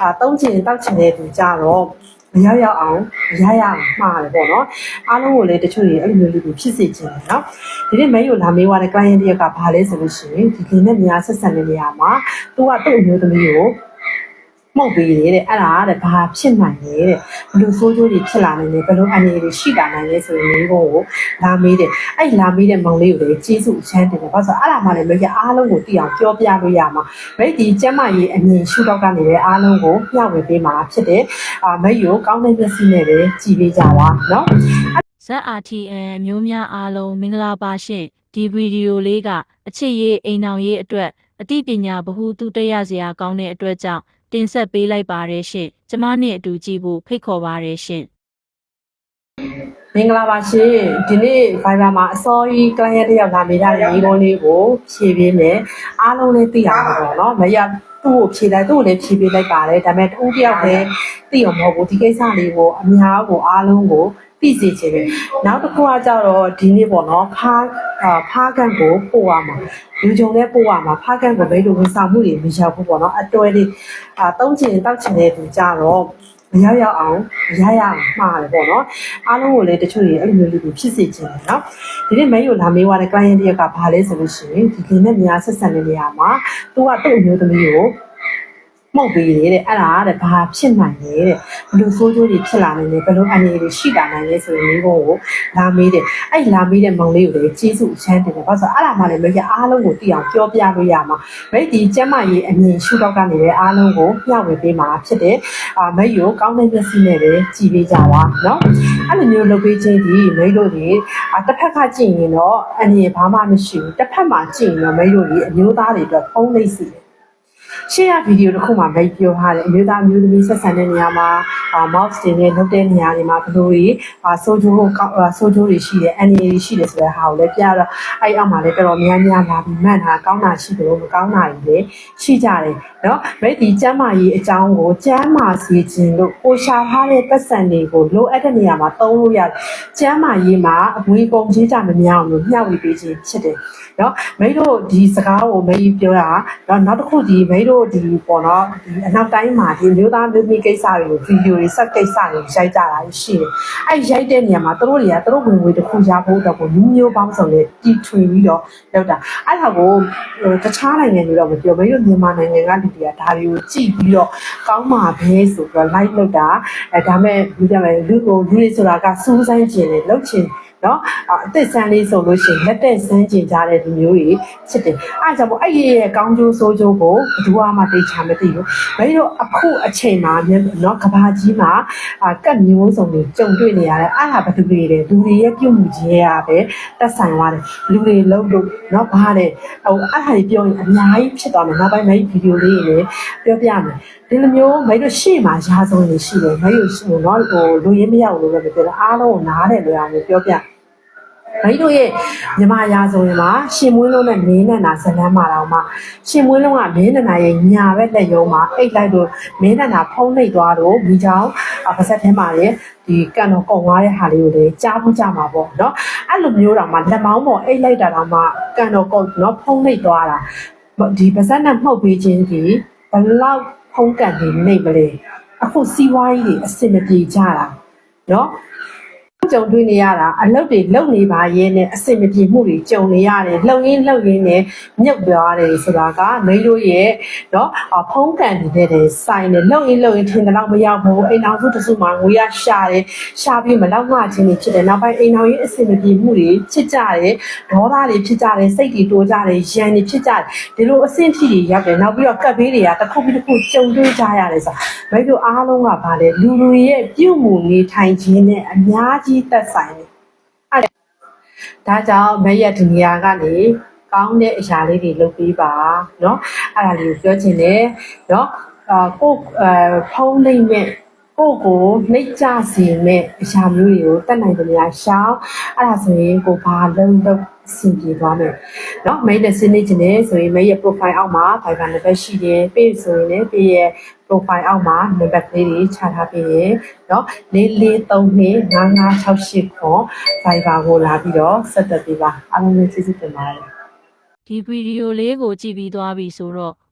အာသုံးချင်တောက်ချင်တဲ့သူကြတော့မရောက်ရောက်အောင်မရရအောင်မှားတယ်ပေါ့နော်အားလုံးကိုလည်းတချို့တွေအဲ့လိုမျိုးလေးတွေဖြစ်စေချင်တယ်နော်ဒီနေ့မဲကိုလာမေးသွားတဲ့ client တယောက်ကဘာလဲဆိုလို့ရှိရင်ဒီကိနဲ့များဆက်ဆံတဲ့နေရာမှာသူကသူ့အမျိုးသမီးကို မှုတ်ပေးတယ်တဲ့အဲ့ဒါတဲ့ဘာဖြစ်နိုင်လဲတဲ့ဘယ်လိုဆိုးကျိုးတွေဖြစ်လာနိုင်လဲဘယ်လိုအနေတွေရှိလာနိုင်လဲဆိုရင်မျိုးကိုလာမေးတယ်အဲ့လာမေးတဲ့မောင်လေးကိုလည်းကျေးဇူးအချမ်းတင်တယ်ဘာလို့ဆိုတော့အဲ့ဒါမှလည်းမရအားလုံးကိုသိအောင်ပြောပြလို့ရမှာမိတ်ဒီကျမ်းမာရေးအမြင်ရှုထောင့်ကနေလည်းအားလုံးကိုမျှဝေပေးမှာဖြစ်တယ်အာမိတ်ကိုကောင်းတဲ့မျက်စိနဲ့ပဲကြည်ပေးကြပါနော် ZRTN မျိုးများအားလုံးမင်္ဂလာပါရှင်ဒီဗီဒီယိုလေးကအချစ်ရေးအိမ်အောင်ရေးအတွက်အသိပညာဗဟုသုတရစရာကောင်းတဲ့အတွက်ကြောင့် တင်ဆက်ပေးလိုက်ပါရရှင်ကျမနဲ့အတူကြည့်ဖို့ဖိတ်ခေါ်ပါရရှင်မင်္ဂလာပါရှင်ဒီနေ့ Viber မှာအစောကြီး client တယောက်လာမေးတဲ့ညီကုန်းလေးကိုဖြည့်ပေးမယ်အားလုံးလည်းသိရမှာပေါ့နော်မရသူ့ကိုဖြည့်လိုက်သူ့ကိုလည်းဖြည့်ပေးလိုက်ပါတယ်ဒါပေမဲ့တူတယောက်လည်းသိရမှာမဟုတ်ဘူးဒီကိစ္စလေးကိုအများကိုအားလုံးကိုသိစေချင်တယ်နောက်တစ်ခုကကြတော့ဒီနေ့ပေါ့နော်ဖား အာဖားကန်ကိုပို့ရမှာလူကြုံနဲ့ပို့ရမှာဖားကန်ကိုဘယ်လိုဝန်ဆောင်မှုတွေမရောက်ဘူးပေါ့နော်အတွဲလေးအာသုံးချင်တောက်ချင်တဲ့သူကြတော့မရောက်ရောက်အောင်မရရအောင်မှားတယ်ပေါ့နော်အားလုံးကိုလည်းတချို့တွေအဲ့လိုမျိုးလေးတွေဖြစ်စေချင်တယ်နော်ဒီနေ့မဲကိုလာမေးသွားတဲ့ client တယောက်ကဘာလဲဆိုလို့ရှိရင်ဒီကိနဲ့များဆက်ဆံတဲ့နေရာမှာသူကသူ့အမျိုးသမီးကို မှုတ်ပေးတယ်တဲ့အဲ့ဒါတဲ့ဘာဖြစ်နိုင်လဲတဲ့ဘယ်လိုဆိုးကျိုးတွေဖြစ်လာနိုင်လဲဘယ်လိုအနေတွေရှိလာနိုင်လဲဆိုရင်မျိုးကိုလာမေးတယ်အဲ့လာမေးတဲ့မောင်လေးကိုလည်းကျေးဇူးအချမ်းတင်တယ်ဘာလို့ဆိုတော့အဲ့ဒါမှလည်းမရအားလုံးကိုသိအောင်ပြောပြလို့ရမှာမိတ်ဒီကျမ်းမာရေးအမြင်ရှုထောင့်ကနေလည်းအားလုံးကိုမျှဝေပေးမှာဖြစ်တယ် အာမိတ်ကိုကောင်းတဲ့မျက်စိနဲ့ပဲကြည်ပေးကြပါเนาะအဲ့လိုမျိုးလုပ်ပေးခြင်းဒီမိတ်တို့တွေအာတစ်ဖက်ကကြည့်ရင်တော့အနေဘာမှမရှိဘူးတစ်ဖက်မှာကြည့်ရင်တော့မိတ်တို့တွေအမျိုးသားတွေအတွက်ဖုံးလိမ့်စီတယ် ရှေ့ရဗီဒီယိုတစ်ခုမှာမိတ်ပြောထားတယ်အမျိုးသားမျိုးသမီးဆက်ဆံတဲ့နေရာမှာ mouse တွေနဲ့လုပ်တဲ့နေရာတွေမှာဘလို့တွေဆိုဂျိုးကိုဆိုဂျိုးတွေရှိတယ် NA ရှိတယ်ဆိုတဲ့ဟာကိုလည်းပြတော့အဲ့အောက်မှာလည်းတော်တော်များများလာပြီးမှန်တာကောင်းတာရှိတယ်လို့မကောင်းတာတွေလည်းရှိကြတယ်နော်မိတ်ဒီကျမ်းမာရေးအကြောင်းကိုကျမ်းမာစေခြင်းလို့ကိုရှာထားတဲ့ပတ်စံတွေကိုလိုအပ်တဲ့နေရာမှာသုံးလို့ရတယ်ကျမ်းမာရေးမှာအငွေကုန်ကြီးကြမများအောင်လို့မျှဝေပေးခြင်းဖြစ်တယ်နော်မိတ်တို့ဒီစကားကိုမိတ်ပြောတာနော်နောက်တစ်ခုဒီမိတ်တို့ဒီပေါ့နော်ဒီအနောက်တိုင်းမှာဒီမျိုးသားမျိုးသမီးကိစ္စတွေကိုဗီဒီယိုတွေဆက်ကိစ္စတွေရိုက်ကြတာရှိတယ်အဲ့ရိုက်တဲ့နေရာမှာသူတို့တွေကသူတို့ဝင်ငွေတစ်ခုရဖို့အတွက်ကိုမျိုးမျိုးပေါင်းစုံနဲ့တီထွင်ပြီးတော့လုပ်တာအဲ့ဒါကိုဟိုတခြားနိုင်ငံတွေတော့မပြောမိတ်တို့မြန်မာနိုင်ငံကလူတွေကဒါတွေကိုကြည့်ပြီးတော့ကောင်းမှာပဲဆိုပြီးတော့ live လုပ်တာအဲဒါမဲ့လူကြမယ်လူကိုလူတွေဆိုတာကစူးစမ်းကျင်တယ်လှုပ်ချင်နော်အအသက်ဆန်းလေးဆိုလို့ရှိရင်လက်သက်ဆန်းကျင်ကြတဲ့ဒီမျိုးကြီးဖြစ်တယ်အဲဒါကြောင့်မို့အဲ့ဒီရဲ့ကောင်းကျိုးဆိုးကျိုးကိုဘယ်သူမှသိချာမသိဘူးမင်းတို့အခုအချိန်မှာနော်ကဘာကြီးမှာအာကတ်မျိုးစုံတွေကြုံတွေ့နေရတယ်အဲ့ဒါဘယ်သူတွေလဲလူတွေရဲ့ပြုမှုခြင်းရပဲတက်ဆိုင်သွားတယ်လူတွေလုံးလို့နော်ဘာလဲဟိုအဲ့ဒါတွေပြောရင်အများကြီးဖြစ်သွားမယ်နောက်ပိုင်းမိတ်ဗီဒီယိုလေးတွေပြောပြမယ်ဒီလိုမျိုးမိတ်တို့ရှေ့မှာရာဇဝင်တွေရှိတယ်မိတ်တို့ဟိုနော်ဟိုလူရင်းမရောက်လို့လည်းမပြောတယ်အားလုံးကိုနားတယ်လို့အောင်ပြောပြ။ ဘိတို့ရဲ့မြမရာဆိုရင်မှာရှင်မွေးလုံးနဲ့မင်းနဲ့နာဇလန်းမာတော့မှရှင်မွေးလုံးကမင်းနဲ့နာရဲ့ညာဘက်လက်ရုံးမှာအိတ်လိုက်လို့မင်းနဲ့နာဖုံးနှိပ်သွားတော့မိချောင်းပါစက်ထဲမှာလေဒီကန်တော်ကုံသွားတဲ့ဟာလေးကိုလည်းကြားဖို့ကြမှာပေါ့နော်။အဲ့လိုမျိုးတော့မှလက်မောင်းပေါ်အိတ်လိုက်တာတော့မှကန်တော်ကုံနော်ဖုံးနှိပ်သွားတာဒီပါစက်နဲ့မှုတ်ပေးခြင်းဒီဘလောက်ဖုံးကန်နေနေမလဲအခုစီးပွားရေးတွေအဆင်မပြေကြတာနော် ကြုံတွေ့နေရတာအလုပ်တွေလုပ်နေပါရဲ့နဲ့အဆင်မပြေမှုတွေကြုံနေရတယ်လှုပ်ရင်းလှုပ်ရင်းနဲ့မြုပ်သွားတယ်ဆိုတာကမိန်းတို့ရဲ့เนาะဖုံးကန်နေတဲ့တဲ့ဆိုင်နဲ့လှုပ်ရင်းလှုပ်ရင်းထင်တယ်တော့မရောက်ဘူးအိမ်အောင်စုတစုမှာငွေရရှာတယ်ရှာပြီးမလောက်မှချင်းတွေဖြစ်တယ်နောက်ပိုင်းအိမ်အောင်ရေးအဆင်မပြေမှုတွေဖြစ်ကြတယ်ဒေါသတွေဖြစ်ကြတယ်စိတ်တွေတိုးကြတယ်ရန်တွေဖြစ်ကြတယ်ဒီလိုအဆင့်ထိတွေရောက်တယ်နောက်ပြီးတော့ကပ်ဘေးတွေကတစ်ခုပြီးတစ်ခုကြုံတွေ့ကြရတယ်ဆိုတာမိန်းတို့အားလုံးကဗာလေလူလူရဲ့ပြုမှုနေထိုင်ခြင်းနဲ့အများကြီး သက်ဆိုင်တယ် ဒါကြောင့်မရက်ဒီနေရာကနေကောင်းတဲ့အရာလေးတွေလုပ်ပေးပါเนาะအဲ့ဒါလေးကိုပြောချင်တယ်เนาะအာကိုယ်အဲဖုံးလိမ့်မဲ့ ကိုယ့်ကိုနှိပ်ကြစေမဲ့အရာမျိုးတွေကိုတတ်နိုင်တယ်များရှောင်းအဲ့ဒါဆိုရင်ကိုဘာလုံးလုံးအဆင်ပြေသွားမယ်เนาะမိတ်နဲ့စနေချင်တယ်ဆိုရင်မိတ်ရဲ့ profile အောက်မှာ Viber နံပါတ်ရှိတယ် page ဆိုရင်လည်း page ရဲ့ profile အောက်မှာနံပါတ်လေးတွေခြာထားပေးတယ်เนาะ4432 5568ခွန် Viber ကိုလာပြီးတော့ဆက်သွယ်ပေးပါအားလုံးလည်းကျေးဇူးတင်ပါတယ် ဒီဗီဒီယိုလေးကိုကြည့်ပြီးသွားပြီဆိုတော့